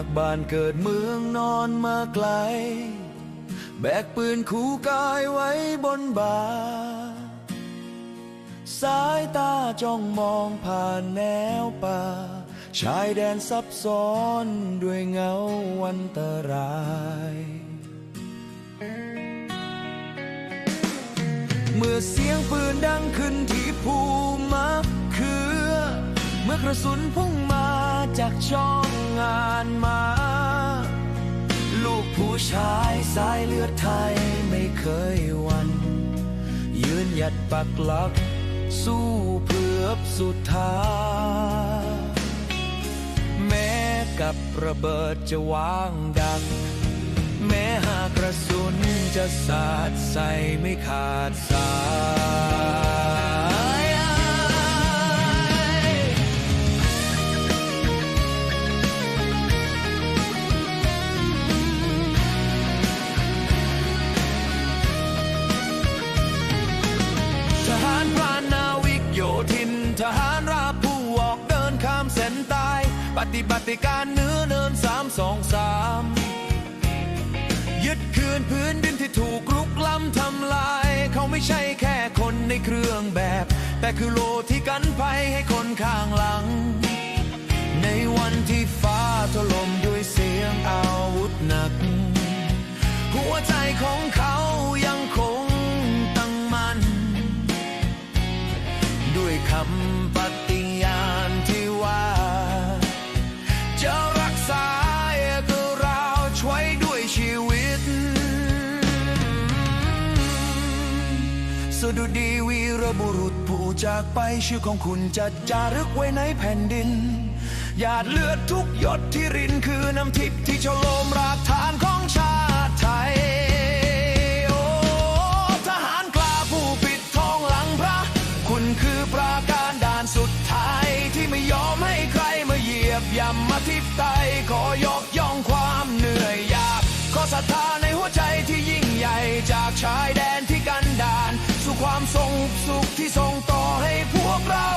จากบ้านเกิดเมืองนอนมาไกล แบกปืนคู่กายไว้บนบ่า สายตาจ้องมองผ่านแนวป่า ชายแดนซับซ้อนด้วยเงาวันตรายเมื่อเสียงปืนดังขึ้นที่ภูมะเขือ เมื่อกระสุนพุ่งมาจากช่อง งานมา ลูกผู้ชายสายเลือดไทยไม่เคยวัน ยืนหยัดปักหลัก สู้เพื่อสุดท้ายแม้กับระเบิดจะวางดัง แม้หากกระสุนจะสาดใส่ไม่ขาดสาย ฏิบัติการเนื้อเนินสามสองสามยึดคืนพื้นดินที่ถูกรุกล้ำทำลาย เขาไม่ใช่แค่คนในเครื่องแบบ แต่คือโลที่กันภัยให้คนข้างหลัง ในวันที่ฟ้า สดุดีวีรบุรุษผู้จากไปชื่อของคุณจะจารึกไว้ในแผ่นดิน หยาดเลือดทุกหยดที่รินคือน้ำทิพย์ที่ฉโลมรากฐานของชาติไทย โอ้ทหารกล้าผู้ปิดทองหลังพระ คุณคือปราการด่านสุดท้ายที่ไม่ยอมให้ใครมาเหยียบย่ำมาทิพไตขอยกย่องความเหนื่อยยาก ขอศรัทธาในหัวใจที่ยิ่งใหญ่จากชายแดน ความทรงสุขที่ส่งต่อให้พวกเรา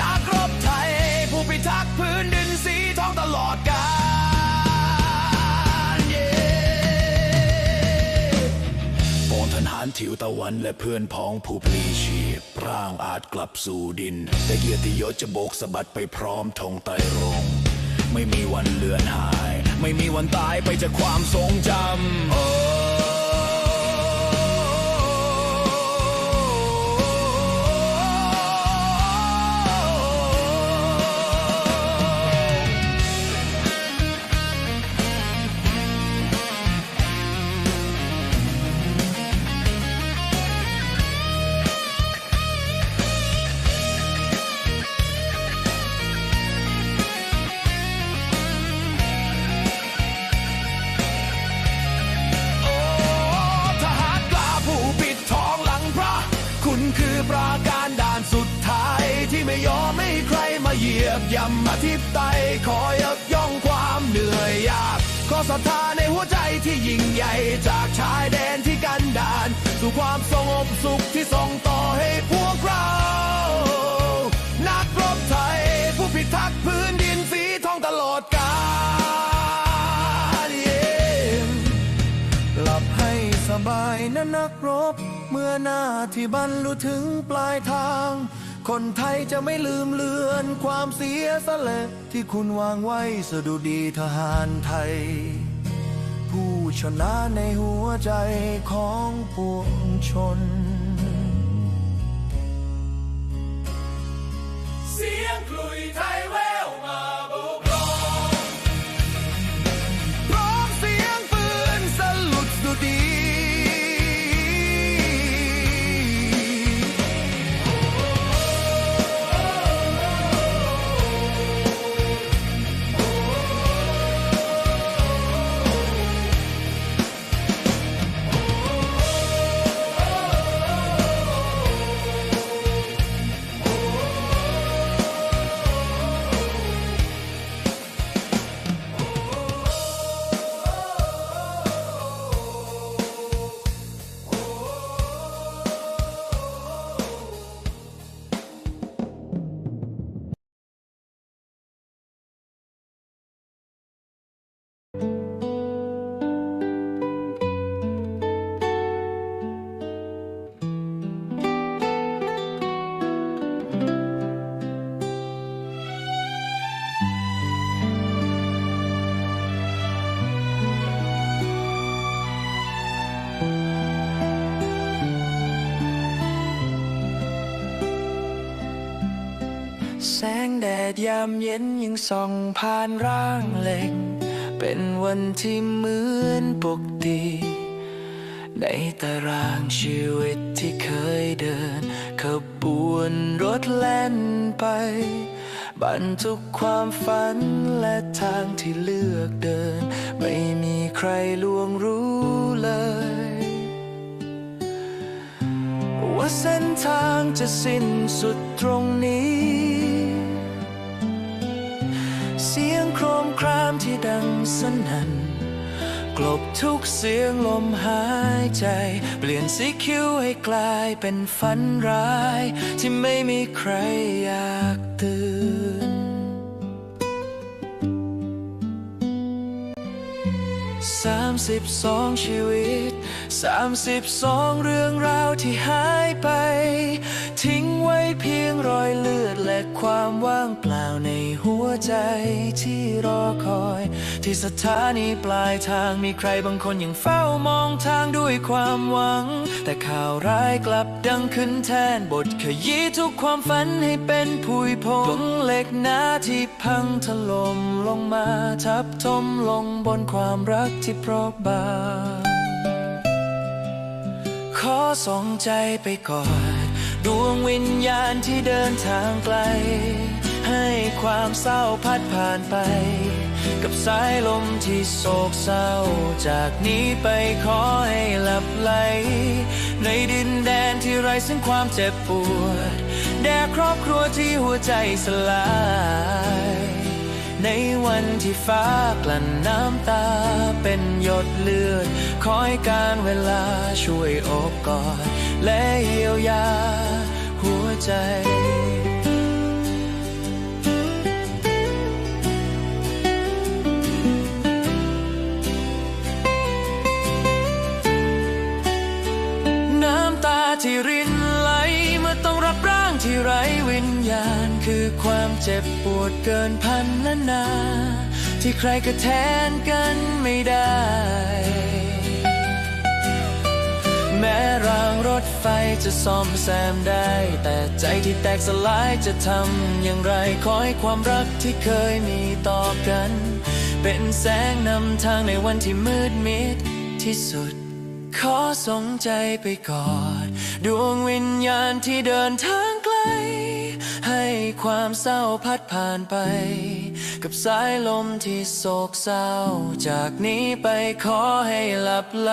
นักรบไทย ผู้พิทักษ์พื้นดินสีทองตลอดกาลปองทหารถิวตะวันและเพื่อนพ้องผู้พลีชีพร่างอาจกลับสู่ดิน แต่เกียรติยศจะโบกสะบัดไปพร้อมธงไตรรงไม่มีวันเลือนหาย ไม่มีวันตายไปจากความทรงจำ เหยียบย่ำมาทิพไตขอยกย่องความเหนื่อยยาก ขอศรัทธาในหัวใจที่ยิ่งใหญ่จากชายแดนที่กันดาน สู่ความสงบสุขที่ส่งต่อให้พวกเรา นักรบไทย ผู้พิทักษ์พื้นดินสีทองตลอดกาลเย้หลับให้สบายนะนักรบ เมื่อหน้าที่บรรลุถึงปลายทาง คนไทยจะไม่ลืมเลือนความเสียสละที่คุณวางไว้สดุดีทหารไทย ผู้ชนะในหัวใจของปวงชน แสงแดดยามเย็นยังส่องผ่านร่างเหล็ก เป็นวันที่เหมือนปกติ ในตารางชีวิตที่เคยเดิน ขบวนรถแล่นไป บรรทุกความฝันและทางที่เลือกเดิน ไม่มีใครล่วงรู้เลย ว่าเส้นทางจะสิ้นสุดตรงนี้ เสียงโครมครามที่ดังสนั่น กลบทุกเสียงลมหายใจ เปลี่ยนสีคิ้วให้กลายเป็นฝันร้าย ที่ไม่มีใครอยากตื่น สามสิบสองชีวิตสามสิบสองเรื่องราวที่หายไป ทิ้งไว้เพียงรอยเลือดและความว่างเปล่าในหัวใจที่รอคอย ที่สถานีปลายทางมีใครบางคนยังเฝ้ามองทางด้วยความหวัง แต่ข่าวร้ายกลับดังขึ้นแทนบทขยี้ทุกความฝันให้เป็นผุยผงเหล็กหนาที่พังถล่มลงมาทับถมลงบนความรักที่เปราะบาง ขอส่งใจไปก่อน ดวงวิญญาณที่เดินทางไกล ให้ความเศร้าพัดผ่านไป กับสายลมที่โศกเศร้า จากนี้ไปขอให้หลับไหล ในดินแดนที่ไร้ซึ่งความเจ็บปวด แด่ครอบครัวที่หัวใจสลาย ในวันที่ฟ้ากลั่นน้ำตาเป็นหยดเลือด คอยการเวลาช่วยอบกอดและเยียวยาหัวใจน้ำตาที่รินไหลเมื่อต้องรับร่างที่ไร้วิญญาณ คือความเจ็บปวด เกินพันนานา ที่ใครก็แทนกันไม่ได้ แม้รางรถไฟจะซ่อมแซมได้ แต่ใจที่แตกสลายจะทำอย่างไร ขอให้ความรักที่เคยมีต่อกัน เป็นแสงนำทางในวันที่มืดมิดที่สุด ขอสงใจไปก่อน ดวงวิญญาณที่เดินทางไกล ความเศร้าพัดผ่านไป กับสายลมที่โศกเศร้า จากนี้ไปขอให้หลับไหล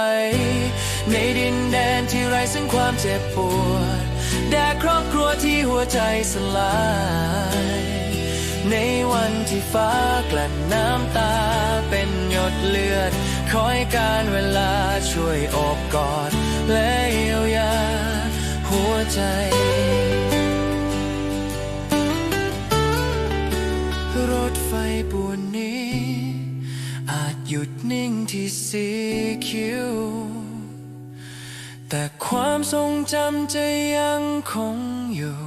ในดินแดนที่ไร้ซึ่งความเจ็บปวด แด่ครอบครัวที่หัวใจสลาย ในวันที่ฟ้ากลั่นน้ำตาเป็นหยดเลือด คอยการเวลาช่วยอบกอดและเยียวยาหัวใจ ทรงจำจะยังคงอยู่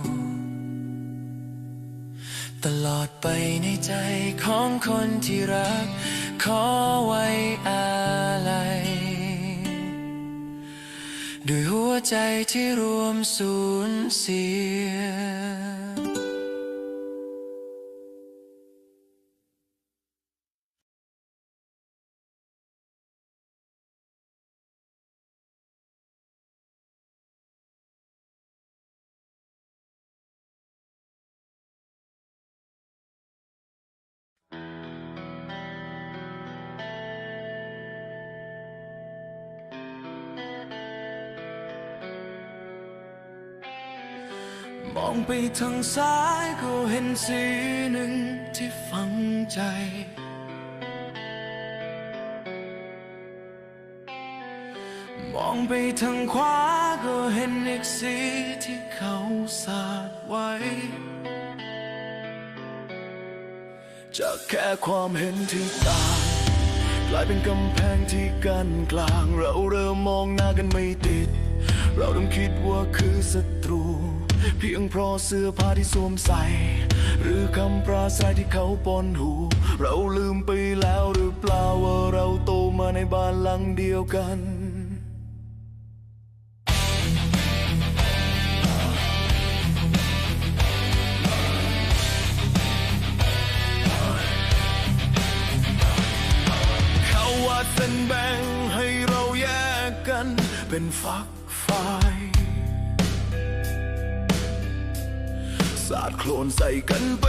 ตลอดไปในใจของคนที่รัก ขอไว้อาลัยด้วยหัวใจที่รวมสูญเสีย มองไปทางซ้ายก็เห็นสีหนึ่งที่ฝังใจ มองไปทางขวาก็เห็นอีกสีที่เขาสาดไว้ จากแค่ความเห็นที่ต่างกลายเป็นกำแพงที่กั้นกลาง เราเริ่มมองหน้ากันไม่ติด เราต้องคิดว่าคือศัตรู เพียงเพราะเสื้อผ้าที่สวมใส่ หรือคำปราศัยที่เขาปนหู เราลืมไปแล้วหรือเปล่าว่าเราโตมาในบ้านหลังเดียวกันเป็นฝัก สาดโคลนใส่กันไป